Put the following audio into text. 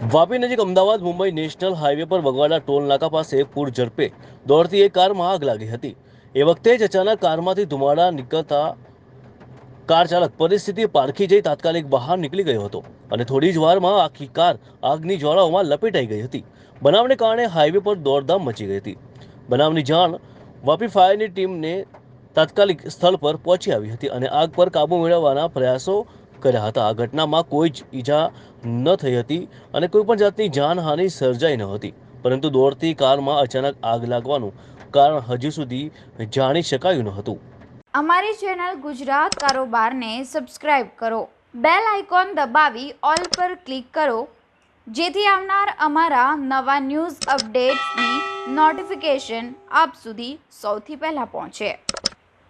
વાપી નજીક Ahmedabad Mumbai national highway પર વગવાડા toll નાકા પાસે પૂર ઝડપે દોડતી એક કારમાં આગ લાગી હતી. એ વખતે જ અચાનક કારમાંથી ધુમાડા નીકળતા કાર ચાલક પરિસ્થિતિ પારખી જઈ તાત્કાલિક બહાર નીકળી ગયો હતો અને થોડી જ વારમાં આખી કાર આગની જ્વાળાઓમાં લપેટાઈ ગઈ હતી. બનાવને કારણે હાઈવે પર દોડધામ મચી ગઈ હતી. બનાવની જાણ વાપી ફાયરની ટીમને તાત્કાલિક સ્થળ પર પહોંચી આવી હતી અને આગ પર કાબૂ મેળવવાના પ્રયાસો કર્યા હતા. આ ઘટનામાં કોઈ જ ઈજા ન થઈ હતી અને કોઈ પણ જાતની જાનહાનિ સર્જાઈ ન હતી. પરંતુ દોડતી કારમાં અચાનક આગ લાગવાનું કારણ હજુ સુધી જાણી શકાયું ન હતું. અમારી ચેનલ ગુજરાત કારોબારને સબસ્ક્રાઇબ કરો. બેલ આઇકોન દબાવી ઓલ પર ક્લિક કરો. જેથી આવનાર અમારા નવા ન્યૂઝ અપડેટ્સની નોટિફિકેશન આપ સુધી સૌથી પહેલાં પહોંચે.